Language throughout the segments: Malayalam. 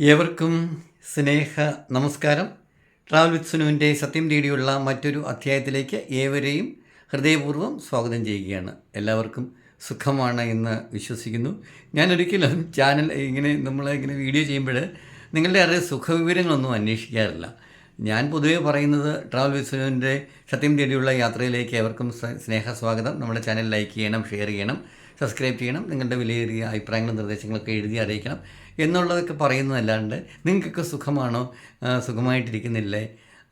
ഏവർക്കും സ്നേഹ നമസ്കാരം. ട്രാവൽ വിത്ത് സുനുവിന്റെ സത്യം തേടിയുള്ള മറ്റൊരു അധ്യായത്തിലേക്ക് ഏവരെയും ഹൃദയപൂർവം സ്വാഗതം ചെയ്യുകയാണ്. എല്ലാവർക്കും സുഖമാണ് എന്ന് വിശ്വസിക്കുന്നു. ഞാനൊരിക്കലും ചാനൽ ഇങ്ങനെ നമ്മളിങ്ങനെ വീഡിയോ ചെയ്യുമ്പോൾ നിങ്ങളുടെ അറിയ സുഖവിവരങ്ങളൊന്നും അന്വേഷിക്കാറില്ല. ഞാൻ പൊതുവെ പറയുന്നത് ട്രാവൽ വിത്ത് സുനുവിന്റെ സത്യം തേടിയുള്ള യാത്രയിലേക്ക് ഏവർക്കും സ്നേ- സ്നേഹ സ്വാഗതം. നമ്മുടെ ചാനൽ ലൈക്ക് ചെയ്യണം ഷെയർ ചെയ്യണം. സബ്സ്ക്രൈബ് ചെയ്യണം. നിങ്ങളുടെ വിലയേറിയ അഭിപ്രായങ്ങളും നിർദ്ദേശങ്ങളൊക്കെ എഴുതി അറിയിക്കണം. എന്നുള്ളതൊക്കെ പറയുന്നതല്ലാണ്ട് നിങ്ങൾക്കൊക്കെ സുഖമാണോ? സുഖമായിട്ടിരിക്കുന്നില്ലേ?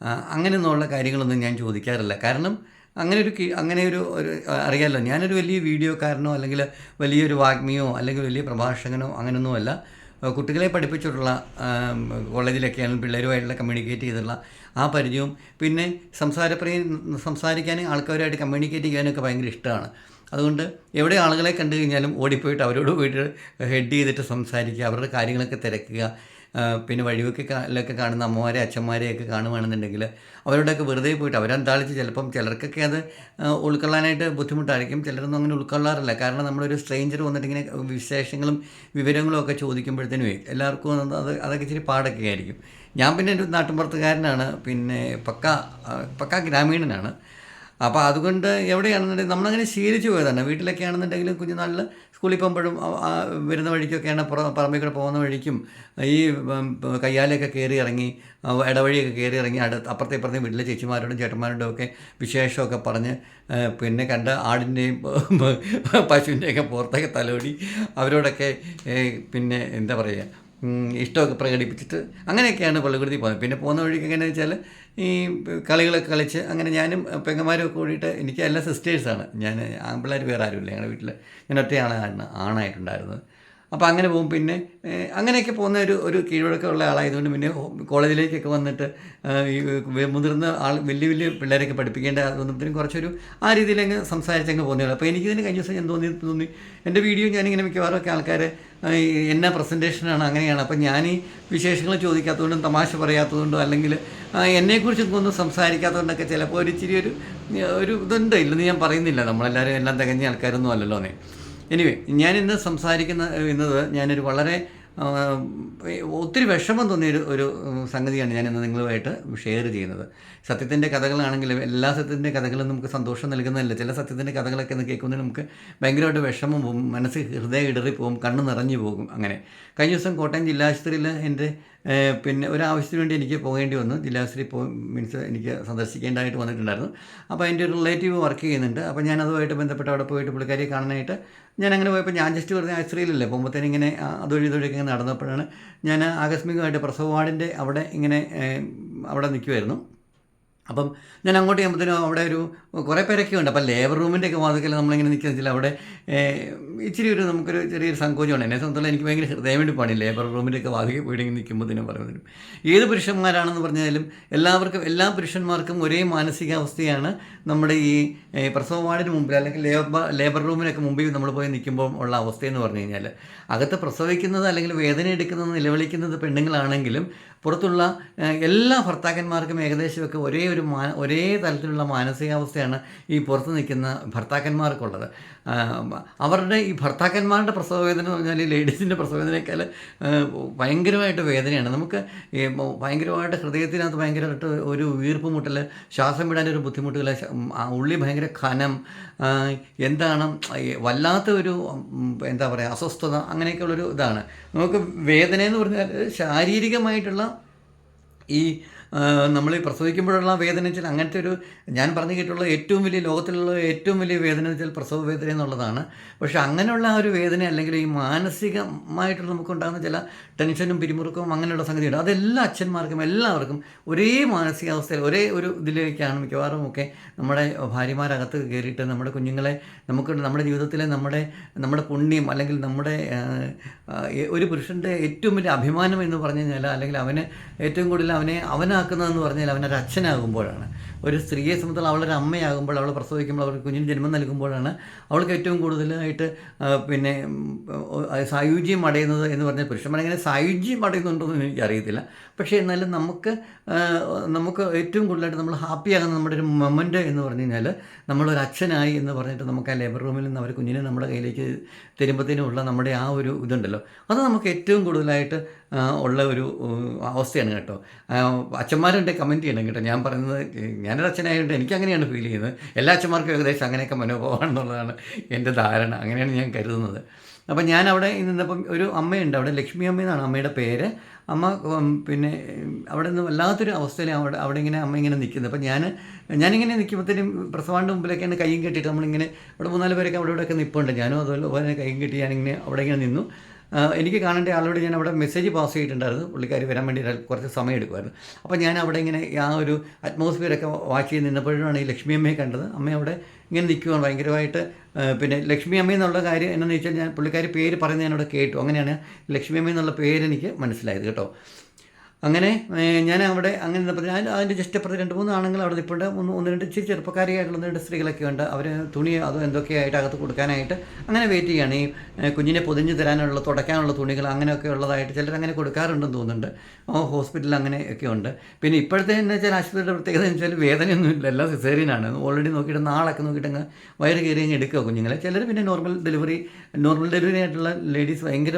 അങ്ങനെ അങ്ങനെയൊന്നുള്ള കാര്യങ്ങളൊന്നും ഞാൻ ചോദിക്കാറില്ല. കാരണം അങ്ങനെ ഒരു അങ്ങനെ ഒരു ഒരു അറിയാമല്ലോ ഞാനൊരു വലിയ വീഡിയോക്കാരനോ അല്ലെങ്കിൽ വലിയൊരു വാഗ്മിയോ അല്ലെങ്കിൽ വലിയ പ്രഭാഷകനോ അങ്ങനെയൊന്നുമല്ല കുട്ടികളെ പഠിപ്പിച്ചിട്ടുള്ള കോളേജിലൊക്കെയാണ് പിള്ളേരുമായിട്ടുള്ള കമ്മ്യൂണിക്കേറ്റ് ചെയ്തിട്ടുള്ള ആ പരിചയവും പിന്നെ സംസാരപ്രിയ സംസാരിക്കാനും ആൾക്കാരുമായിട്ട് കമ്മ്യൂണിക്കേറ്റ് ചെയ്യാനൊക്കെ ഭയങ്കര ഇഷ്ടമാണ്. അതുകൊണ്ട് എവിടെ ആളുകളെ കണ്ടു കഴിഞ്ഞാലും ഓടിപ്പോയിട്ട് അവരോട് പോയിട്ട് ഹെഡ് ചെയ്തിട്ട് സംസാരിക്കുക അവരുടെ കാര്യങ്ങളൊക്കെ തിരക്കുക പിന്നെ വഴിവൊക്കെ കാണുന്ന അമ്മമാരെ അച്ഛന്മാരെയൊക്കെ കാണുകയാണെന്നുണ്ടെങ്കിൽ അവരോടൊക്കെ വെറുതെ പോയിട്ട് അവരെന്താളിച്ച് ചിലപ്പം ചിലർക്കൊക്കെ അത് ഉൾക്കൊള്ളാനായിട്ട് ബുദ്ധിമുട്ടായിരിക്കും. ചിലരൊന്നും അങ്ങനെ ഉൾക്കൊള്ളാറില്ല. കാരണം നമ്മളൊരു സ്ട്രേഞ്ചർ വന്നിട്ട് ഇങ്ങനെ വിശേഷങ്ങളും വിവരങ്ങളും ഒക്കെ ചോദിക്കുമ്പോഴത്തേനുമേ എല്ലാവർക്കും അത് അത് അതൊക്കെ ഇച്ചിരി പാടൊക്കെ ആയിരിക്കും. ഞാൻ പിന്നെ ഒരു നാട്ടിൻപുറത്തുകാരനാണ്. പിന്നെ പക്ക പക്ക ഗ്രാമീണനാണ്. അപ്പോൾ അതുകൊണ്ട് എവിടെയാണെന്നുണ്ടെങ്കിൽ നമ്മളങ്ങനെ ശീലിച്ചു പോയതാണ് വീട്ടിലൊക്കെ ആണെന്നുണ്ടെങ്കിലും കുഞ്ഞുനാളിൽ സ്കൂളിൽ പോകുമ്പോഴും വരുന്ന വഴിക്കൊക്കെയാണ് പുറ കൂടെ പോകുന്ന വഴിക്കും ഈ കയ്യാലൊക്കെ കയറി ഇറങ്ങി ഇടവഴിയൊക്കെ കയറി ഇറങ്ങി അടുത്ത് അപ്പുറത്തെ ഇപ്പുറത്തെ വീട്ടിലെ ചേച്ചിമാരോടും ചേട്ടന്മാരോടും ഒക്കെ വിശേഷമൊക്കെ പറഞ്ഞ് പിന്നെ കണ്ട ആടിന്റെയും പശുവിന്റെയൊക്കെ പുറത്തൊക്കെ തലോടി അവരോടൊക്കെ പിന്നെ എന്താ പറയുക ഇഷ്ടമൊക്കെ പ്രകടിപ്പിച്ചിട്ട് അങ്ങനെയൊക്കെയാണ് പള്ളിക്കൂടത്തിൽ പോകുന്നത്. പിന്നെ പോകുന്ന വഴിക്ക് എങ്ങനെയാണെന്ന് വെച്ചാൽ ഈ കളികളൊക്കെ കളിച്ച് അങ്ങനെ ഞാനും പെങ്ങന്മാരും കൂടിയിട്ട് എനിക്ക് എല്ലാ സിസ്റ്റേഴ്സാണ്. ഞാൻ ആൺപിള്ളേർ വേറെ ആരുമില്ല. ഞങ്ങളുടെ വീട്ടിൽ ഞാൻ ഒറ്റയാണ് ആണായിട്ടുണ്ടായിരുന്നത്. അപ്പോൾ അങ്ങനെ പോകും. പിന്നെ അങ്ങനെയൊക്കെ പോകുന്ന ഒരു ഒരു കീഴ്വഴക്കമുള്ള ആളായതുകൊണ്ട് പിന്നെ കോളേജിലേക്കൊക്കെ വന്നിട്ട് ഈ മുതിർന്ന ആൾ വലിയ വലിയ പിള്ളേരൊക്കെ പഠിപ്പിക്കേണ്ട അതൊന്നും കുറച്ചൊരു ആ രീതിയിൽ അങ്ങ് സംസാരിച്ചങ്ങ് പോകുന്നതാണ്. അപ്പോൾ എനിക്കിതിന് കഴിഞ്ഞ ദിവസം ഞാൻ തോന്നി തോന്നി എന്റെ വീഡിയോ ഞാനിങ്ങനെ മിക്കവാറും ഒക്കെ ആൾക്കാർ എന്നാ പ്രസന്റേഷനാണ് അങ്ങനെയാണ്. അപ്പം ഞാൻ ഈ വിശേഷങ്ങൾ ചോദിക്കാത്തതുകൊണ്ടും തമാശ പറയാത്തതുകൊണ്ടും അല്ലെങ്കിൽ എന്നെക്കുറിച്ച് ഒന്നും സംസാരിക്കാത്തതുകൊണ്ടൊക്കെ ചിലപ്പോൾ ഒരു ഇച്ചിരി ഒരു ഒരു ഇതുണ്ട്. ഇല്ലെന്ന് ഞാൻ പറയുന്നില്ല. നമ്മളെല്ലാവരും എല്ലാം തികഞ്ഞ ആൾക്കാരൊന്നും അല്ലല്ലോ എനിവേ ഞാൻ ഇന്ന് സംസാരിക്കുന്ന എന്നത് ഞാനൊരു വളരെ ഒത്തിരി വിഷമം തോന്നിയ ഒരു സംഗതിയാണ് ഞാൻ ഇന്ന് നിങ്ങളുമായിട്ട് ഷെയർ ചെയ്യുന്നത്. സത്യത്തിന്റെ കഥകളാണെങ്കിലും എല്ലാ സത്യത്തിന്റെ കഥകളും നമുക്ക് സന്തോഷം നൽകുന്നതല്ല. ചില സത്യത്തിന്റെ കഥകളൊക്കെ ഒന്ന് കേൾക്കുന്നതിന് നമുക്ക് ഭയങ്കരമായിട്ട് വിഷമം പോകും മനസ്സ് ഹൃദയം ഇടറി പോകും കണ്ണ് നിറഞ്ഞു പോകും അങ്ങനെ. കഴിഞ്ഞ ദിവസം കോട്ടയം ജില്ലാശുപത്രിയിൽ എന്റെ പിന്നെ ഒരു ആവശ്യത്തിന് വേണ്ടി എനിക്ക് പോകേണ്ടി വന്നു. ജില്ലാശുപത്രി പോ മീൻസ് എനിക്ക് സന്ദർശിക്കേണ്ടതായിട്ട് വന്നിട്ടുണ്ടായിരുന്നു. അപ്പോൾ എന്റെ ഒരു റിലേറ്റീവ് വർക്ക് ചെയ്യുന്നുണ്ട്. അപ്പോൾ ഞാൻ അതുമായിട്ട് ബന്ധപ്പെട്ട് അവിടെ പോയിട്ട് പുള്ളിക്കാരിയെ കാണാനായിട്ട് ഞാൻ അങ്ങനെ പോയപ്പോൾ ഞാൻ ജസ്റ്റ് വെറുതെ ആശ്രയിലല്ലേ? പോകുമ്പോഴത്തേനും ഇങ്ങനെ അതൊഴി അതുവഴി ഇതുവഴിയൊക്കെ ഇങ്ങനെ നടന്നപ്പോഴാണ് ഞാൻ ആകസ്മികമായിട്ട് പ്രസവ വാർഡിന്റെ അവിടെ ഇങ്ങനെ അവിടെ നിൽക്കുമായിരുന്നു അപ്പം ഞാൻ അങ്ങോട്ട് ചെയ്യുമ്പോഴത്തേനും അവിടെ ഒരു കുറേ പേരൊക്കെ ഉണ്ട്. അപ്പം ലേബർ റൂമിന്റെ ഒക്കെ വാതിക്കൽ നമ്മളിങ്ങനെ നിൽക്കുന്ന വെച്ചാൽ അവിടെ ഇച്ചിരി ഒരു നമുക്കൊരു ചെറിയൊരു സങ്കോചമാണ് എന്നെ സംബന്ധിച്ചുള്ള എനിക്ക് ഭയങ്കര ഹൃദയം വേണ്ടി പണി ലേബർ റൂമിന്റെ ഒക്കെ വാതിക്കൽ ഇങ്ങനെ നിൽക്കുമ്പോഴത്തേനും പറയുന്നതിനും ഏത് പുരുഷന്മാരാണെന്ന് പറഞ്ഞാലും എല്ലാവർക്കും എല്ലാ പുരുഷന്മാർക്കും ഒരേ മാനസികാവസ്ഥയാണ് നമ്മുടെ ഈ പ്രസവ വാർഡിന് മുമ്പിൽ അല്ലെങ്കിൽ ലേബർ ലേബർ റൂമിനൊക്കെ മുമ്പിൽ നമ്മൾ പോയി നിൽക്കുമ്പോൾ ഉള്ള അവസ്ഥയെന്ന് പറഞ്ഞു കഴിഞ്ഞാൽ അകത്ത് പ്രസവിക്കുന്നത് അല്ലെങ്കിൽ വേദന എടുക്കുന്നത് നിലവിളിക്കുന്നത് പെണ്ണുങ്ങളാണെങ്കിലും പുറത്തുള്ള എല്ലാ ഭർത്താക്കന്മാർക്കും ഏകദേശമൊക്കെ ഒരേ ഒരു മാ ഒരേ തരത്തിലുള്ള മാനസികാവസ്ഥയാണ് ഈ പുറത്ത് നിൽക്കുന്ന ഭർത്താക്കന്മാർക്കുള്ളത്. അവരുടെ ഈ ഭർത്താക്കന്മാരുടെ പ്രസവവേദന എന്ന് പറഞ്ഞാൽ ഈ ലേഡീസിന്റെ പ്രസവ വേദനയേക്കാൾ ഏഹ്, ഭയങ്കരമായിട്ട് വേദനയാണ്. നമുക്ക് ഭയങ്കരമായിട്ട് ഹൃദയത്തിനകത്ത് ഭയങ്കരമായിട്ട് ഒരു വീർപ്പ് മുട്ടൽ ശ്വാസം വിടാനൊരു ബുദ്ധിമുട്ടുകൾ ആ ഉള്ളി ഭയങ്കര ഖനം എന്താണ് വല്ലാത്ത ഒരു എന്താ പറയുക അസ്വസ്ഥത അങ്ങനെയൊക്കെയുള്ളൊരു ഇതാണ്. നമുക്ക് വേദന എന്ന് പറഞ്ഞാൽ ശാരീരികമായിട്ടുള്ള ഈ നമ്മൾ ഈ പ്രസവിക്കുമ്പോഴുള്ള വേദന വെച്ചാൽ അങ്ങനത്തെ ഒരു ഞാൻ പറഞ്ഞു കേട്ടുള്ള ഏറ്റവും വലിയ ലോകത്തിലുള്ള ഏറ്റവും വലിയ വേദന വെച്ചാൽ പ്രസവ വേദന എന്നുള്ളതാണ്. പക്ഷേ അങ്ങനെയുള്ള ആ ഒരു വേദന അല്ലെങ്കിൽ ഈ മാനസികമായിട്ടുള്ള നമുക്കുണ്ടാകുന്ന ചില ടെൻഷനും പിരിമുറുക്കവും അങ്ങനെയുള്ള സംഗതിയുണ്ട്. അതെല്ലാ അച്ഛന്മാർക്കും എല്ലാവർക്കും ഒരേ മാനസികാവസ്ഥയിൽ ഒരേ ഒരു ഇതിലേക്കാണ് മിക്കവാറും ഒക്കെ നമ്മുടെ ഭാര്യമാരകത്ത് കയറിയിട്ട് നമ്മുടെ കുഞ്ഞുങ്ങളെ നമുക്ക് നമ്മുടെ ജീവിതത്തിലെ നമ്മുടെ നമ്മുടെ പുണ്യം അല്ലെങ്കിൽ നമ്മുടെ ഒരു പുരുഷന്റെ ഏറ്റവും വലിയ അഭിമാനം എന്ന് പറഞ്ഞു കഴിഞ്ഞാൽ അല്ലെങ്കിൽ അവന് ഏറ്റവും കൂടുതൽ അവനെ അവനാക്കുന്നതെന്ന് പറഞ്ഞാൽ അവനൊരു അച്ഛനാകുമ്പോഴാണ്. ഒരു സ്ത്രീയെ സംബന്ധിച്ചാൽ അവളൊരു അമ്മയാകുമ്പോൾ അവൾ പ്രസവിക്കുമ്പോൾ അവൾ കുഞ്ഞിന് ജന്മം നൽകുമ്പോഴാണ് അവൾക്ക് ഏറ്റവും കൂടുതലായിട്ട് പിന്നെ സായുജ്യം അടയുന്നത് എന്ന് പറഞ്ഞാൽ പുരുഷന്മാരെങ്ങനെ സായുജ്യം അടയുന്നുണ്ടോ എന്ന് എനിക്കറിയത്തില്ല പക്ഷേ എന്നാലും നമുക്ക് നമുക്ക് ഏറ്റവും കൂടുതലായിട്ട് നമ്മൾ ഹാപ്പിയാകുന്ന നമ്മുടെ ഒരു മൊമെന്റ് എന്ന് പറഞ്ഞു കഴിഞ്ഞാൽ നമ്മളൊരു അച്ഛനായി എന്ന് പറഞ്ഞിട്ട് നമുക്ക് ആ ലേബർ റൂമിൽ നിന്ന് അവർ കുഞ്ഞിനെ നമ്മുടെ കയ്യിലേക്ക് തരുമ്പോഴത്തേനുമുള്ള നമ്മുടെ ആ ഒരു ഇതുണ്ടല്ലോ. അത് നമുക്ക് ഏറ്റവും കൂടുതലായിട്ട് ഉള്ള ഒരു അവസ്ഥയാണ് കേട്ടോ. അച്ഛന്മാരുണ്ട് കമന്റ് ചെയ്യണം കേട്ടോ. ഞാൻ പറയുന്നത് ഞാനൊരു അച്ഛനായതുകൊണ്ട് എനിക്ക് അങ്ങനെയാണ് ഫീൽ ചെയ്യുന്നത്. എല്ലാ അച്ഛന്മാർക്കും ഏകദേശം അങ്ങനെയൊക്കെ മനോഭാവമാണെന്നുള്ളതാണ് എന്റെ ധാരണ. അങ്ങനെയാണ് ഞാൻ കരുതുന്നത്. അപ്പം ഞാൻ അവിടെ നിന്നപ്പം ഒരു അമ്മയുണ്ട് അവിടെ ലക്ഷ്മി അമ്മ എന്നാണ് അമ്മയുടെ പേര്. അമ്മ പിന്നെ അവിടെ നിന്ന് വല്ലാത്തൊരു അവസ്ഥയിൽ അവിടെ അവിടെ ഇങ്ങനെ അമ്മ ഇങ്ങനെ നിൽക്കുന്നത്. അപ്പം ഞാൻ ഞാനിങ്ങനെ നിൽക്കുമ്പോഴത്തേനും പ്രസവാണ്ട് മുമ്പിലൊക്കെയാണ് കൈയും കെട്ടിയിട്ട് നമ്മളിങ്ങനെ അവിടെ മൂന്നാൽ പേരൊക്കെ അവിടെ ഇവിടെയൊക്കെ നിൽപ്പുണ്ട് ഞാനും അതുപോലെ കൈയും കെട്ടി ഞാനിങ്ങനെ അവിടെ ഇങ്ങനെ നിന്നു. എനിക്ക് കാണേണ്ട ആളോട് ഞാൻ അവിടെ മെസ്സേജ് പാസ് ചെയ്തിട്ടുണ്ടായിരുന്നു. പുള്ളിക്കാരി വരാൻ വേണ്ടി കുറച്ച് സമയം എടുക്കുമായിരുന്നു. അപ്പോൾ ഞാൻ അവിടെ ഇങ്ങനെ ആ ഒരു അറ്റ്മോസ്ഫിയറൊക്കെ വാച്ച് ചെയ്ത് നിന്നപ്പോഴാണ് ഈ ലക്ഷ്മി അമ്മയെ കണ്ടത്. അമ്മ അവിടെ ഇങ്ങനെ നിൽക്കുകയാണ് ഭയങ്കരമായിട്ട് പിന്നെ ലക്ഷ്മി അമ്മ എന്നുള്ള കാര്യം എന്താണെന്ന് വെച്ചാൽ ഞാൻ പുള്ളിക്കാരി പേര് പറയുന്നത് ഞാനവിടെ കേട്ടു. അങ്ങനെയാണ് ലക്ഷ്മി അമ്മ എന്നുള്ള പേര് എനിക്ക് മനസ്സിലായത് കേട്ടോ. അങ്ങനെ ഞാൻ അവിടെ അങ്ങനെ നിന്നപ്പോൾ ഞാൻ അതിന്റെ ജസ്റ്റ് അപ്പുറത്ത് രണ്ട് മൂന്ന് ആണുങ്ങൾ അവിടെ നിൽപ്പുണ്ട് ഒന്ന് ഒന്ന് രണ്ട് ഇച്ചിരി ചെറുപ്പക്കാരിയായിട്ടുള്ള ഒന്ന് രണ്ട് സ്ത്രീകളൊക്കെ ഉണ്ട്. അവർ തുണി അതോ എന്തൊക്കെയായിട്ട് അകത്ത് കൊടുക്കാനായിട്ട് അങ്ങനെ വെയിറ്റ് ചെയ്യാണ്. ഈ കുഞ്ഞിനെ പൊതിഞ്ഞ് തരാനുള്ള തുടയ്ക്കാനുള്ള തുണികൾ അങ്ങനെയൊക്കെ ഉള്ളതായിട്ട് ചിലർ അങ്ങനെ കൊടുക്കാറുണ്ടെന്ന് തോന്നുന്നുണ്ട്. ഓ ഹോസ്പിറ്റലിൽ അങ്ങനെയൊക്കെ ഉണ്ട്. പിന്നെ ഇപ്പോഴത്തെ എന്ന് വെച്ചാൽ ആശുപത്രിയുടെ പ്രത്യേകത എന്ന് വെച്ചാൽ വേദനയൊന്നുമില്ല എല്ലാം സിസേറിയനാണ് ഓൾറെഡി നോക്കിയിട്ട് നാളൊക്കെ നോക്കിയിട്ട് അങ്ങ് വയറ് കയറി അങ്ങ് എടുക്കുക കുഞ്ഞുങ്ങളെ? ചിലർ പിന്നെ നോർമൽ ഡെലിവറി നോർമൽ ഡെലിവറി ആയിട്ടുള്ള ലേഡീസ് ഭയങ്കര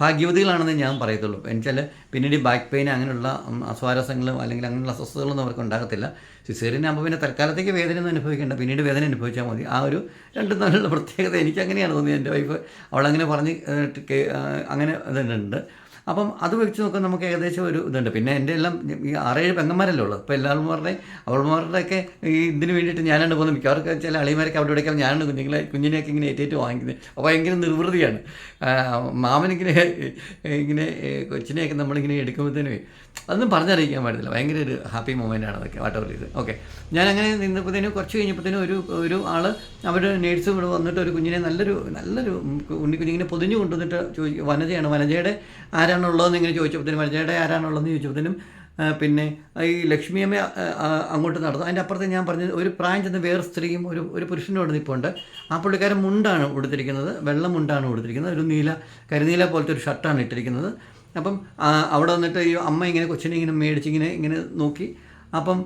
ഭാഗ്യവതികളാണെന്ന് ഞാൻ പറയത്തുള്ളൂ. എന്നുവെച്ചാൽ പിന്നീട് ബാക്ക് പെയിൻ അങ്ങനെയുള്ള ഉം, അസ്വാരസ്യങ്ങളും അല്ലെങ്കിൽ അങ്ങനെയുള്ള അസ്വസ്ഥതകളൊന്നും അവർക്ക് ഉണ്ടാകത്തില്ല. സിസേറിയൻ ആകുമ്പോൾ പിന്നെ തൽക്കാലത്തേക്ക് വേദനയൊന്നും അനുഭവിക്കേണ്ട. പിന്നീട് വേദന അനുഭവിച്ചാൽ മതി. ആ ഒരു രണ്ടും തമ്മിലുള്ള പ്രത്യേകത എനിക്ക് അങ്ങനെയാണ് തോന്നിയത്. എന്റെ വൈഫ് അവളങ്ങനെ പറഞ്ഞ് അങ്ങനെ ഇതുണ്ട്. അപ്പം അത് വെച്ച് നോക്കാൻ നമുക്ക് ഏകദേശം ഒരു ഇതുണ്ട്. പിന്നെ എന്റെ എല്ലാം ഈ ആറേഴ് പെങ്ങന്മാരല്ലേ ഉള്ളത് അപ്പോൾ എല്ലാവരുടെ അവൾമാരുടെയൊക്കെ ഈ ഇതിന് വേണ്ടിയിട്ട് ഞാനാണ് പോകുന്നത്. മിക്കവാറും ചില അളിമാരൊക്കെ അവിടെ ഇവിടെയൊക്കെ ഞാനാണ് കുഞ്ഞുങ്ങളെ കുഞ്ഞിനെയൊക്കെ ഇങ്ങനെ ഏറ്റേറ്റ് വാങ്ങിക്കുന്നത്. അപ്പോൾ ഭയങ്കര നിർവൃതിയാണ്. മാമനിങ്ങനെ ഇങ്ങനെ കൊച്ചിനെയൊക്കെ നമ്മളിങ്ങനെ എടുക്കുമ്പോഴത്തേനും അതൊന്നും പറഞ്ഞറിയിക്കാൻ പാടില്ല. ഭയങ്കര ഒരു ഹാപ്പി മൊമെന്റ് ആണ് അതൊക്കെ. വാട്ടവർ ഇത് ഓക്കെ ഞാൻ അങ്ങനെ നിന്നപ്പോഴത്തേനും കുറച്ച് കഴിഞ്ഞപ്പോഴത്തേനും ഒരു ഒരു ആൾ അവർ നേഴ്സും ഇവിടെ വന്നിട്ട് ഒരു കുഞ്ഞിനെ നല്ലൊരു നല്ലൊരു ഉണ്ണി കുഞ്ഞിങ്ങനെ പൊതിഞ്ഞു കൊണ്ടുവന്നിട്ട് ചോദിക്കും വനജയാണ്. വനജയുടെ ആരാണുള്ളതെന്ന് ഇങ്ങനെ ചോദിച്ചപ്പോഴത്തേനും വനജയുടെ ആരാണുള്ളതെന്ന് ചോദിച്ചപ്പോഴത്തേനും പിന്നെ ഈ ലക്ഷ്മിയമ്മ അങ്ങോട്ട് നടന്നു. അതിന്റെ അപ്പുറത്ത് ഞാൻ പറഞ്ഞത് ഒരു പ്രായം ചെന്ന വേറെ സ്ത്രീയും ഒരു ഒരു പുരുഷനും അവിടെ നിൽപ്പുണ്ട് ആ പുള്ളിക്കാരൻ മുണ്ടാണ് ഉടുത്തിരിക്കുന്നത്. വെള്ള മുണ്ടാണ് ഉടുത്തിരിക്കുന്നത്. ഒരു നീല കരിനീല പോലത്തെ ഒരു ഷർട്ടാണ് ഇട്ടിരിക്കുന്നത്. അപ്പം അവിടെ വന്നിട്ട് ഈ അമ്മ ഇങ്ങനെ കൊച്ചിനെ ഇങ്ങനെ മേടിച്ച് ഇങ്ങനെ ഇങ്ങനെ നോക്കി. അപ്പം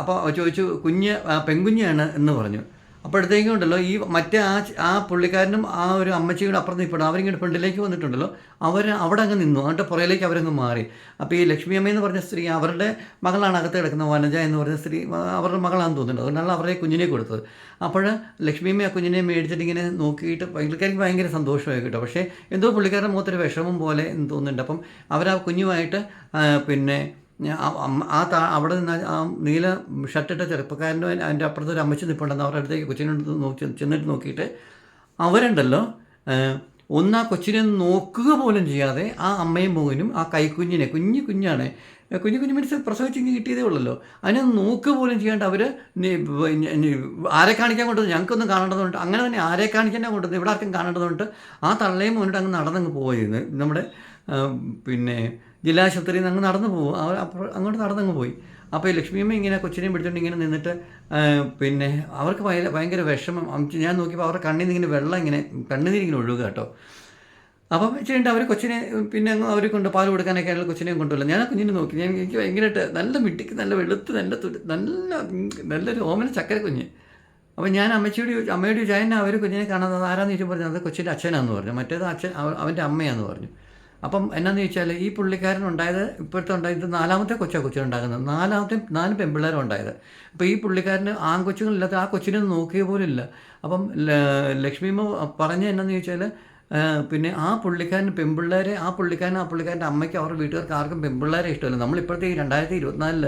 അപ്പോൾ ചോദിച്ചു കുഞ്ഞ് പെൺകുഞ്ഞാണ്? എന്ന് പറഞ്ഞു. അപ്പോഴത്തേക്കും ഉണ്ടല്ലോ ഈ മറ്റേ ആ ആ പുള്ളിക്കാരനും ആ ഒരു അമ്മച്ചിയുടെ അപ്പുറത്ത് നിൽപ്പുണ്ട് അവരിങ്ങനെ ഫ്രണ്ടിലേക്ക് വന്നിട്ടുണ്ടല്ലോ. അവർ അവിടെ അങ്ങ് നിന്നു എന്നിട്ട് പുറയിലേക്ക് അവരങ്ങ് മാറി. അപ്പോൾ ഈ ലക്ഷ്മി അമ്മ എന്ന് പറഞ്ഞ സ്ത്രീ അവരുടെ മകളാണ് അകത്ത് കിടക്കുന്ന വനജ എന്ന് പറഞ്ഞ സ്ത്രീ അവരുടെ മകളാണെന്ന് തോന്നുന്നുണ്ട്. അതുകൊണ്ടാണ് അവരുടെ കുഞ്ഞിനെ കൊടുത്തത്. അപ്പോൾ ലക്ഷ്മി അമ്മ ആ കുഞ്ഞിനെ മേടിച്ചിട്ട് ഇങ്ങനെ നോക്കിയിട്ട് പുള്ളിക്കാരിക്ക് ഭയങ്കര സന്തോഷമായി കേട്ടോ. പക്ഷേ എന്തോ പുള്ളിക്കാരുടെ മുഖത്തൊരു വിഷമം പോലെ എന്ന് തോന്നുന്നുണ്ട്. അപ്പം അവർ ആ കുഞ്ഞുമായിട്ട് പിന്നെ ആ താ അവിടെ നിന്ന് ആ നീല ഷർട്ടിട്ട ചെറുപ്പക്കാരന്റെ അതിന്റെ അപ്പുറത്ത് ഒരു അമ്മച്ചി നിൽപ്പുണ്ടെന്ന് അവരുടെ അടുത്തേക്ക് കൊച്ചിനോട് നോക്കി ചെന്നിട്ട് നോക്കിയിട്ട് അവരുണ്ടല്ലോ ഒന്നാ കൊച്ചിനെ നോക്കുക പോലും ചെയ്യാതെ ആ അമ്മയും മോനും ആ കൈക്കുഞ്ഞിനെ കുഞ്ഞു കുഞ്ഞാണ് കുഞ്ഞു കുഞ്ഞു മീൻസ് പ്രസവിച്ചിങ്ങ് കിട്ടിയതേ ഉള്ളല്ലോ. അതിനെ നോക്കുക പോലും ചെയ്യാണ്ട് അവർ ആരെ കാണിക്കാൻ കൊണ്ടുവന്നു? ഞങ്ങൾക്കൊന്നും കാണേണ്ടതുണ്ട് അങ്ങനെ തന്നെ ആരെ കാണിക്കാൻ കൊണ്ടുവന്നു ഇവിടെ ആർക്കും കാണേണ്ടതുണ്ട് ആ തള്ളയും മോനിട്ട് അങ്ങ് നടന്നങ്ങ് പോകുന്നത് നമ്മുടെ ആ, ജില്ലാശുപത്രിയിൽ നിന്ന് അങ്ങ് നടന്നു പോകും അവർ അങ്ങോട്ട് നടന്നങ്ങ് പോയി. അപ്പോൾ ഈ ലക്ഷ്മിയമ്മ ഇങ്ങനെ കൊച്ചിനെയും പിടിച്ചോണ്ട് ഇങ്ങനെ നിന്നിട്ട് പിന്നെ അവർക്ക് ഭയങ്കര വിഷമം. ഞാൻ നോക്കിയപ്പോൾ അവരുടെ കണ്ണിൽ നിന്ന് ഇങ്ങനെ വെള്ളം ഇങ്ങനെ കണ്ണുനീരിങ്ങനെ ഒഴുകുക കേട്ടോ. അപ്പം വെച്ചിട്ട് അവർ കൊച്ചിനെ പിന്നെ അവർ കൊണ്ട് പാൽ കൊടുക്കാനൊക്കെ ആയിട്ടുള്ള കൊച്ചിനെയും കൊണ്ടുവല്ല ഞാൻ ആ കുഞ്ഞിനെ നോക്കി. ഞാൻ എനിക്ക് ഭയങ്കരമായിട്ട് നല്ല മിട്ടിക്ക് നല്ല വെളുത്ത് നല്ല തുടി നല്ല നല്ലൊരു ഓമന ചക്കര കുഞ്ഞ്. അപ്പോൾ ഞാൻ അമ്മച്ചിയോട് അമ്മയോട് അതിനെ അവർ കുഞ്ഞിനെ കാണാതെ ആരാന്ന് ചോദിച്ചു പറഞ്ഞു അത് കൊച്ചിന്റെ അച്ഛനാന്ന് പറഞ്ഞു. മറ്റേത് അച്ഛൻ അവ- അവന്റെ അമ്മയാന്ന് പറഞ്ഞു. അപ്പം എന്നാന്ന് ചോദിച്ചാൽ ഈ പുള്ളിക്കാരൻ ഉണ്ടായത് ഇപ്പോഴത്തെ ഉണ്ടായത് നാലാമത്തെ കൊച്ചാണ് കൊച്ചിനുണ്ടാകുന്നത് നാലാമത്തെ നാല് പെൺപിള്ളേരും ഉണ്ടായത്. അപ്പോൾ ഈ പുള്ളിക്കാരന് ആൺകൊച്ചുകളില്ലാത്ത ആ കൊച്ചിനെ നോക്കിയ പോലും ഇല്ല. അപ്പം ലക്ഷ്മിമ്മ പറഞ്ഞ എന്നാന്ന് ചോദിച്ചാൽ പിന്നെ ആ പുള്ളിക്കാരൻ പെൺപിള്ളേരെ ആ പുള്ളിക്കാരൻ ആ പുള്ളിക്കാരന്റെ അമ്മയ്ക്ക് അവരുടെ വീട്ടുകാർക്ക് ആർക്കും പെൺപിള്ളേരെ ഇഷ്ടമല്ല. നമ്മളിപ്പോഴത്തെ ഈ രണ്ടായിരത്തി ഇരുപത്തിനാലിൽ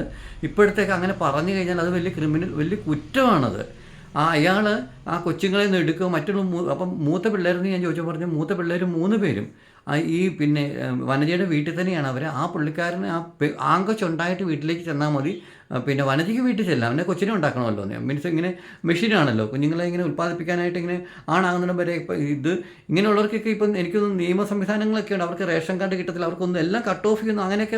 ഇപ്പോഴത്തേക്ക് അങ്ങനെ പറഞ്ഞു കഴിഞ്ഞാൽ അത് വലിയ ക്രിമിനൽ വലിയ കുറ്റമാണത്. ആ അയാൾ ആ കൊച്ചുങ്ങളെ നിന്ന് എടുക്കുക മറ്റുള്ള അപ്പം മൂത്ത പിള്ളേരെന്ന് ഞാൻ ചോദിച്ചാൽ പറഞ്ഞു മൂത്ത പിള്ളേർ മൂന്ന് പേരും. ഈ പിന്നെ വനജയുടെ വീട്ടിൽ തന്നെയാണ് അവർ ആ പുള്ളിക്കാരന് ആ ആങ്കച്ചുണ്ടായിട്ട് വീട്ടിലേക്ക് ചെന്നാൽ മതി. പിന്നെ വനജയ്ക്ക് വീട്ടിൽ ചെല്ലാം. അവന്റെ കൊച്ചിനെ ഉണ്ടാക്കണമല്ലോ. മീൻസ് ഇങ്ങനെ മെഷീനാണല്ലോ. കുഞ്ഞുങ്ങളെ ഇങ്ങനെ ഉൽപ്പാദിപ്പിക്കാനായിട്ട് ഇങ്ങനെ ആണാകുന്നിടം വരെ ഇപ്പം ഇത് ഇങ്ങനെയുള്ളവർക്കൊക്കെ ഇപ്പം എനിക്കൊന്നും നിയമ സംവിധാനങ്ങളൊക്കെ ഉണ്ട് അവർക്ക് റേഷൻ കാർഡ് കിട്ടത്തില്ല. അവർക്കൊന്നും എല്ലാം കട്ട് ഓഫ് ചെയ്യുന്നു അങ്ങനെയൊക്കെ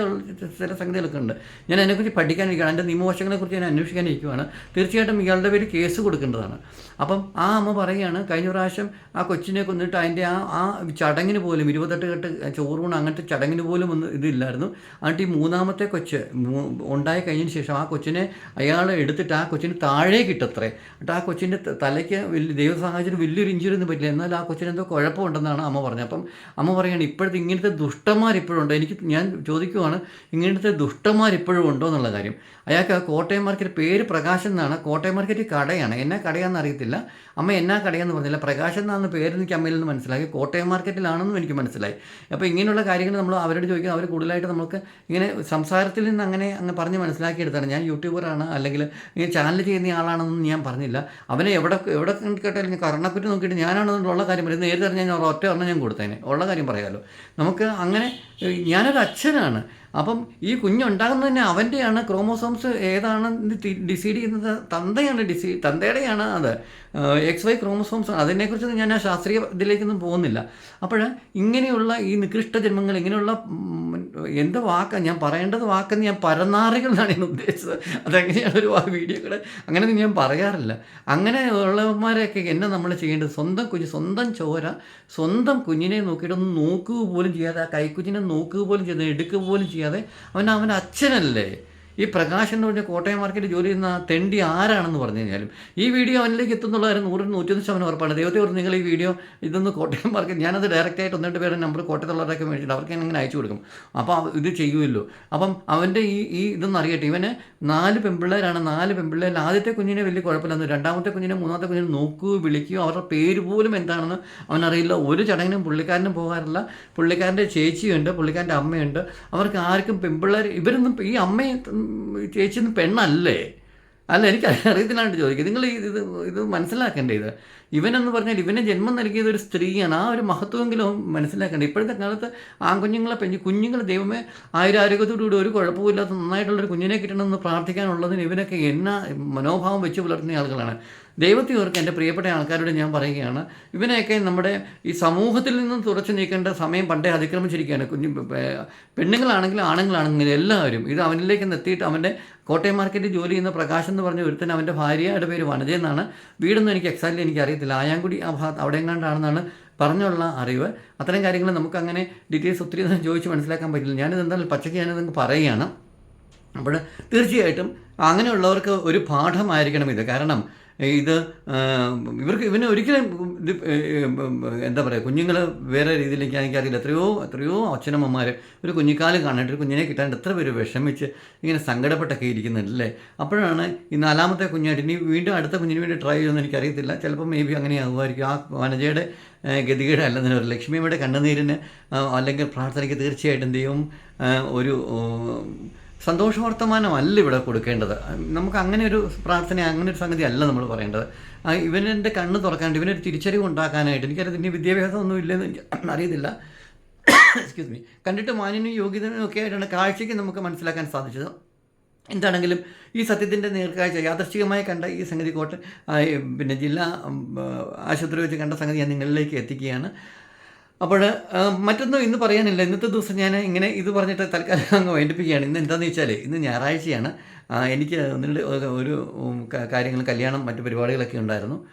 ചില സംഗതികളൊക്കെ ഉണ്ട്. ഞാൻ അതിനെക്കുറിച്ച് പഠിക്കാനിരിക്കുകയാണ്. എന്റെ നിയമവശങ്ങളെക്കുറിച്ച് ഞാൻ അന്വേഷിക്കാനിരിക്കുകയാണ്. തീർച്ചയായിട്ടും ഇയാളുടെ പേര് കേസ് കൊടുക്കേണ്ടതാണ്. അപ്പം ആ അമ്മ പറയുകയാണ് കഴിഞ്ഞ പ്രാവശ്യം ആ കൊച്ചിനെ കൊന്നിട്ട് അതിന്റെ ആ ആ ചടങ്ങിന് പോലും ഇരുപത്തെട്ട് കെട്ട് ചോറൂണ് അങ്ങനത്തെ ചടങ്ങിന് പോലും ഒന്നും ഇതില്ലായിരുന്നു. എന്നിട്ട് ഈ മൂന്നാമത്തെ കൊച്ച് ഉണ്ടായി കഴിഞ്ഞതിന് ശേഷം ആ കൊച്ചിനെ അയാൾ എടുത്തിട്ട് ആ കൊച്ചിന് താഴെ കിട്ടത്രേ. എന്നിട്ട് ആ കൊച്ചിന്റെ തലയ്ക്ക് വലിയ ദൈവ സാഹചര്യം വലിയൊരു ഇഞ്ചുറി ഒന്നും പറ്റില്ല. എന്നാൽ ആ കൊച്ചിന് എന്തോ കുഴപ്പമുണ്ടെന്നാണ് അമ്മ പറഞ്ഞത്. അപ്പം അമ്മ പറയുകയാണ് ഇപ്പോഴത്തെ ഇങ്ങനത്തെ ദുഷ്ടന്മാർ ഇപ്പോഴും ഉണ്ട്. എനിക്ക് ഞാൻ ചോദിക്കുവാണ് ഇങ്ങനത്തെ ദുഷ്ടന്മാർ ഇപ്പോഴും ഉണ്ടോ? എന്നുള്ള കാര്യം. അയാൾക്ക് കോട്ടയം മാർക്കറ്റ് പേര് പ്രകാശൻ എന്നാണ്. കോട്ടയം മാർക്കറ്റ് കടയാണ്. എന്നാ കടയാണെന്ന് അറിയത്തില്ല. അമ്മ എന്നാ കടയാന്ന് പറഞ്ഞില്ല. പ്രകാശൻ എന്നാണ് പേര് എനിക്ക് അമ്മയിൽ നിന്ന് മനസ്സിലാക്കി കോട്ടയം മാർക്കറ്റിലാണെന്നും എനിക്ക് മനസ്സിലായി. അപ്പോൾ ഇങ്ങനെയുള്ള കാര്യങ്ങൾ നമ്മൾ അവരോട് ചോദിക്കുക അവർ കൂടുതലായിട്ട് നമുക്ക് ഇങ്ങനെ സംസാരത്തിൽ നിന്ന് അങ്ങനെ അങ്ങ് പറഞ്ഞ് മനസ്സിലാക്കിയെടുത്താണ്. ഞാൻ യൂട്യൂബറാണ്. അല്ലെങ്കിൽ ഇങ്ങനെ ചാനൽ ചെയ്യുന്ന ആളാണെന്നൊന്നും ഞാൻ പറഞ്ഞില്ല. അവനെ എവിടെ എവിടെ കേട്ടാലും ഞാൻ കർണക്കുറ്റി നോക്കിയിട്ട് ഞാനാണെന്നുള്ള കാര്യം പറയുന്നത് നേരിട്ട് അറിഞ്ഞാൽ ഞാൻ ഒറ്റ ഒരെണ്ണം ഞാൻ കൊടുത്തേനെ. ഉള്ള കാര്യം പറയാമല്ലോ നമുക്ക് അങ്ങനെ ഞാനൊരു അച്ഛനാണ് അപ്പം ഈ കുഞ്ഞുണ്ടാകുന്നത് തന്നെ അവന്റെയാണ് ക്രോമോസോംസ് ഏതാണെന്ന് ഡിസൈഡ് ചെയ്യുന്നത്? തന്തയാണ് ഡിസൈ തന്തയുടെയാണ് അത്. എക്സ് വൈ ക്രോമോസോംസ് അതിനെക്കുറിച്ച് ഞാൻ ആ ശാസ്ത്രീയ ഇതിലേക്കൊന്നും പോകുന്നില്ല. അപ്പോൾ ഇങ്ങനെയുള്ള ഈ നികൃഷ്ട ജന്മങ്ങൾ ഇങ്ങനെയുള്ള എന്ത് വാക്കാണ് ഞാൻ പറയേണ്ടത് വാക്കെന്ന് ഞാൻ പരനാറികൾ എന്നാണ് ഞാൻ ഉദ്ദേശിച്ചത്. അതെങ്ങനെയാണ് ഒരു വീഡിയോ അങ്ങനെ ഞാൻ പറയാറില്ല. അങ്ങനെ ഉള്ളവന്മാരെയൊക്കെ എന്നെ നമ്മൾ ചെയ്യേണ്ടത്? സ്വന്തം കുഞ്ഞ് സ്വന്തം ചോര സ്വന്തം കുഞ്ഞിനെ നോക്കിയിട്ടൊന്നും നോക്കുക പോലും ചെയ്യാതെ ആ കൈക്കുഞ്ഞിനെ നോക്കുക പോലും ചെയ്യാതെ എടുക്കുക പോലും ചെയ്യാതെ അവൻ അവന്റെ അച്ഛനല്ലേ? ഈ പ്രകാശ് എന്ന് പറഞ്ഞ കോട്ടയം മാർക്കറ്റ് ജോലി ചെയ്യുന്ന തെണ്ടി ആരാണെന്ന് പറഞ്ഞു കഴിഞ്ഞാലും ഈ വീഡിയോ അവനിലേക്ക് എത്തുന്നുള്ള കാര്യം നൂറിന് നൂറ്റൊന്ന് ശതമാനം ഉറപ്പാണ്. ദൈവത്തെ ഓർത്ത് നിങ്ങൾ ഈ വീഡിയോ ഇതൊന്ന് കോട്ടയം മാർക്കറ്റ് ഞാനത് ഡയറക്റ്റായിട്ട് ഒന്ന് രണ്ട് പേരുടെ നമ്പർ കോട്ടയത്തുള്ളവരൊക്കെ മേടിച്ചിട്ട് അവർക്ക് ഇങ്ങനെ അയച്ചു കൊടുക്കും. അപ്പോൾ ഇത് ചെയ്യുമല്ലോ. അപ്പം അവന്റെ ഈ ഈ ഇതൊന്നും അറിയട്ടെ. ഇവന് നാല് പെൺപിള്ളേരാണ്. നാല് പെൺപിള്ളേരിൽ ആദ്യത്തെ കുഞ്ഞിനെ വലിയ കുഴപ്പമില്ലെന്ന് രണ്ടാമത്തെ കുഞ്ഞിനെ മൂന്നാമത്തെ കുഞ്ഞിനെ നോക്കുകയോ വിളിക്കുകയോ അവരുടെ പേര് പോലും എന്താണെന്ന് അവനറിയില്ല. ഒരു ചടങ്ങിനും പുള്ളിക്കാരനും പോകാറില്ല. പുള്ളിക്കാരന്റെ ചേച്ചിയുണ്ട് പുള്ളിക്കാരന്റെ അമ്മയുണ്ട്. അവർക്ക് ആർക്കും പെൺപിള്ളേർ ഇവരൊന്നും ഈ അമ്മയും ചേച്ചിയൊന്നും പെണ്ണല്ലേ? അല്ല എനിക്ക് അറിയത്തില്ലാണ്ട് ചോദിക്കുക നിങ്ങൾ ഇത് ഇത് ഇത് മനസ്സിലാക്കേണ്ടേ ഇത്? ഇവനെന്ന് പറഞ്ഞാൽ ഇവനെ ജന്മം നൽകിയത് ഒരു സ്ത്രീയാണ്. ആ ഒരു മഹത്വമെങ്കിലും മനസ്സിലാക്കേണ്ടത് ഇപ്പോഴത്തെ കാലത്ത് ആൺകുഞ്ഞുങ്ങളെ പെഞ്ഞ് കുഞ്ഞുങ്ങൾ ദൈവമേ ആയിരം ആരോഗ്യത്തോടുകൂടി ഒരു കുഴപ്പമില്ലാത്ത നന്നായിട്ടുള്ളൊരു കുഞ്ഞിനെ കിട്ടണമെന്ന് പ്രാർത്ഥിക്കാനുള്ളതിന് ഇവനൊക്കെ എന്നാ മനോഭാവം വെച്ച് പുലർത്തുന്ന ആളുകളാണ്. ദൈവത്തെ ഓർക്ക് എന്റെ പ്രിയപ്പെട്ട ആൾക്കാരോട് ഞാൻ പറയുകയാണ് ഇവനെയൊക്കെ നമ്മുടെ ഈ സമൂഹത്തിൽ നിന്നും തുറച്ചു നീക്കേണ്ട സമയം പണ്ടേ അതിക്രമിച്ചിരിക്കുകയാണ്. കുഞ്ഞു പെണ്ണുങ്ങളാണെങ്കിലും ആണുങ്ങളാണെങ്കിലും എല്ലാവരും. ഇത് അവനിലേക്ക് എത്തിയിട്ട് അവന്റെ കോട്ടയം മാർക്കറ്റിൽ ജോലി ചെയ്യുന്ന പ്രകാശ് എന്ന് പറഞ്ഞ ഒരുത്തൻ അവന്റെ ഭാര്യയുടെ പേര് വനജ എന്നാണ്. വീടൊന്നും എനിക്ക് എക്സാക്ട്ലി എനിക്ക് അറിയത്തില്ല. ആയാങ്കുടി ആ ഭാഗത്ത് അവിടെ എങ്ങാണ്ടാണെന്നാണ് പറഞ്ഞുള്ള അറിവ്. അത്തരം കാര്യങ്ങൾ നമുക്കങ്ങനെ ഡീറ്റെയിൽസ് ഒത്തിരി ചോദിച്ച് മനസ്സിലാക്കാൻ പറ്റില്ല. ഞാനിത് എന്തായാലും പച്ചയ്ക്ക് ഞാനിത് പറയുകയാണ്. അപ്പോൾ തീർച്ചയായിട്ടും അങ്ങനെയുള്ളവർക്ക് ഒരു പാഠമായിരിക്കണം ഇത്. കാരണം ഇത് ഇവർക്ക് ഇവന് ഒരിക്കലും എന്താ പറയുക കുഞ്ഞുങ്ങൾ വേറെ രീതിയിലേക്ക് എനിക്കറിയില്ല എത്രയോ എത്രയോ അച്ഛനമ്മമാർ ഒരു കുഞ്ഞിക്കാൽ കാണാനായിട്ട് ഒരു കുഞ്ഞിനെ കിട്ടാണ്ട് എത്ര പേര് വിഷമിച്ച് ഇങ്ങനെ സങ്കടപ്പെട്ടൊക്കെ ഇരിക്കുന്നുണ്ടല്ലേ? അപ്പോഴാണ് ഈ നാലാമത്തെ കുഞ്ഞായിട്ട് ഇനി വീണ്ടും അടുത്ത കുഞ്ഞിന് വേണ്ടി ട്രൈ ചെയ്യുമെന്ന് എനിക്കറിയത്തില്ല. ചിലപ്പോൾ മേ ബി അങ്ങനെ ആകുമായിരിക്കും ആ വനജയുടെ ഗതികേട് അല്ലെന്ന് ഒരു ലക്ഷ്മിയമ്മയുടെ കണ്ണുനീരിന് അല്ലെങ്കിൽ പ്രാർത്ഥനയ്ക്ക് തീർച്ചയായിട്ടും ദൈവം ചെയ്യും? ഒരു സന്തോഷ വർത്തമാനമല്ല ഇവിടെ കൊടുക്കേണ്ടത്. നമുക്ക് അങ്ങനെ ഒരു പ്രാർത്ഥന അങ്ങനെ ഒരു സംഗതി അല്ല നമ്മൾ പറയേണ്ടത്. ഇവനെന്റെ കണ്ണ് തുറക്കാനായിട്ട് ഇവനൊരു തിരിച്ചറിവ് ഉണ്ടാക്കാനായിട്ട് എനിക്കറിയാം ഇനി വിദ്യാഭ്യാസം ഒന്നും ഇല്ലെന്ന് എനിക്ക് അറിയത്തില്ല. എക്സ്ക്യൂസ് മീ കണ്ടിട്ട് മാന്യനും യോഗ്യതനും ഒക്കെ ആയിട്ടാണ് കാഴ്ചയ്ക്ക് നമുക്ക് മനസ്സിലാക്കാൻ സാധിച്ചത്. എന്താണെങ്കിലും ഈ സത്യത്തിന്റെ നേർക്കാഴ്ച യാദർശികമായി കണ്ട ഈ സംഗതി കോട്ട പിന്നെ ജില്ലാ ആശുപത്രി വെച്ച് കണ്ട സംഗതി ഞാൻ നിങ്ങളിലേക്ക് എത്തിക്കുകയാണ്. അപ്പോൾ മറ്റൊന്നും ഇന്ന് പറയാനില്ല. ഇന്നത്തെ ദിവസം ഞാൻ ഇങ്ങനെ ഇത് പറഞ്ഞിട്ട് തൽക്കാലം അങ്ങ് വേണ്ടിപ്പിക്കുകയാണ് ഇന്ന് എന്താണെന്ന് വെച്ചാൽ ഇന്ന് ഞായറാഴ്ചയാണ്. എനിക്ക് ഒന്നിന്റെ ഒരു- കാര്യങ്ങൾ കല്യാണം മറ്റു പരിപാടികളൊക്കെ ഉണ്ടായിരുന്നു.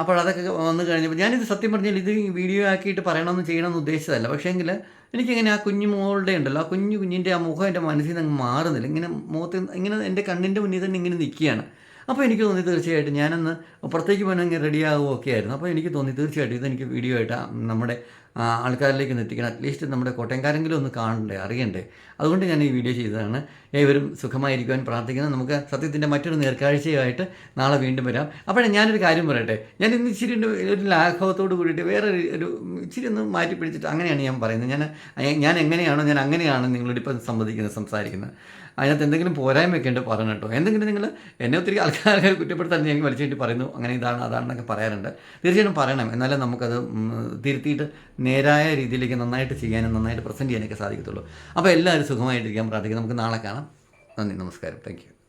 അപ്പോൾ അതൊക്കെ വന്നു കഴിഞ്ഞപ്പോൾ ഞാനിത് സത്യം പറഞ്ഞാൽ ഇത് വീഡിയോ ആക്കിയിട്ട് പറയണമെന്ന് ചെയ്യണമെന്ന് ഉദ്ദേശിച്ചതല്ല. പക്ഷേ എങ്കിൽ എനിക്കിങ്ങനെ ആ കുഞ്ഞു മോളുടെ ഉണ്ടല്ലോ ആ കുഞ്ഞു കുഞ്ഞിന്റെ ആ മുഖം എന്റെ മനസ്സിൽ നിന്ന് അങ്ങ് മാറുന്നില്ല. ഇങ്ങനെ മുഖത്ത് ഇങ്ങനെ എന്റെ കണ്ണിന്റെ മുന്നിൽ തന്നെ ഇങ്ങനെ നിൽക്കുകയാണ്. അപ്പോൾ എനിക്ക് തോന്നി തീർച്ചയായിട്ടും ഞാനന്ന് പുറത്തേക്ക് പോകണമെങ്കിൽ റെഡി ഒക്കെ ആയിരുന്നു. അപ്പോൾ എനിക്ക് തോന്നി തീർച്ചയായിട്ടും ഇതെനിക്ക് വീഡിയോ ആയിട്ട് നമ്മുടെ ആൾക്കാരിലേക്ക് ഒന്ന് എത്തിക്കണം അറ്റ്ലീസ്റ്റ് നമ്മുടെ കോട്ടയംകാരെങ്കിലും ഒന്ന് കാണണ്ടേ അറിയണ്ടേ? അതുകൊണ്ട് ഞാൻ ഈ വീഡിയോ ചെയ്തതാണ്. ഏവരും സുഖമായിരിക്കുവാൻ പ്രാർത്ഥിക്കുന്നത് നമുക്ക് സത്യത്തിന്റെ മറ്റൊരു നേർക്കാഴ്ചയായിട്ട് നാളെ വീണ്ടും വരാം. അപ്പോഴേ ഞാനൊരു കാര്യം പറയട്ടെ. ഞാൻ ഇന്ന് ഇച്ചിരി ഒരു ലാഘവത്തോട് കൂടിയിട്ട് വേറെ ഒരു ഇച്ചിരി ഒന്ന് മാറ്റി പിടിച്ചിട്ട് അങ്ങനെയാണ് ഞാൻ പറയുന്നത്. ഞാൻ ഞാൻ എങ്ങനെയാണോ ഞാൻ അങ്ങനെയാണ് നിങ്ങളോട് ഇപ്പം സംവദിക്കുന്നത് സംസാരിക്കുന്നത്. അതിനകത്ത് എന്തെങ്കിലും പോരായ്മയൊക്കെ ഉണ്ട് പറയണം കേട്ടോ. എന്തെങ്കിലും നിങ്ങൾ എന്നെ ഒത്തിരി ആൾക്കാരെ കുറ്റപ്പെടുത്താൻ ഞാൻ വലിച്ചിട്ട് പറയുന്നു. അങ്ങനെ ഇതാണ് അതാണെന്നൊക്കെ പറയാറുണ്ട്. തീർച്ചയായിട്ടും പറയണം. എന്നാലേ നമുക്കത് തിരുത്തിയിട്ട് നേരായ രീതിയിലേക്ക് നന്നായിട്ട് ചെയ്യാനും നന്നായിട്ട് പ്രസന്റ് ചെയ്യാനൊക്കെ സാധിക്കത്തുള്ളൂ. അപ്പോൾ എല്ലാവരും സുഖമായിട്ടിരിക്കാൻ പ്രാർത്ഥിക്കാം നമുക്ക് നാളെ കാണാം. നന്ദി നമസ്കാരം. താങ്ക്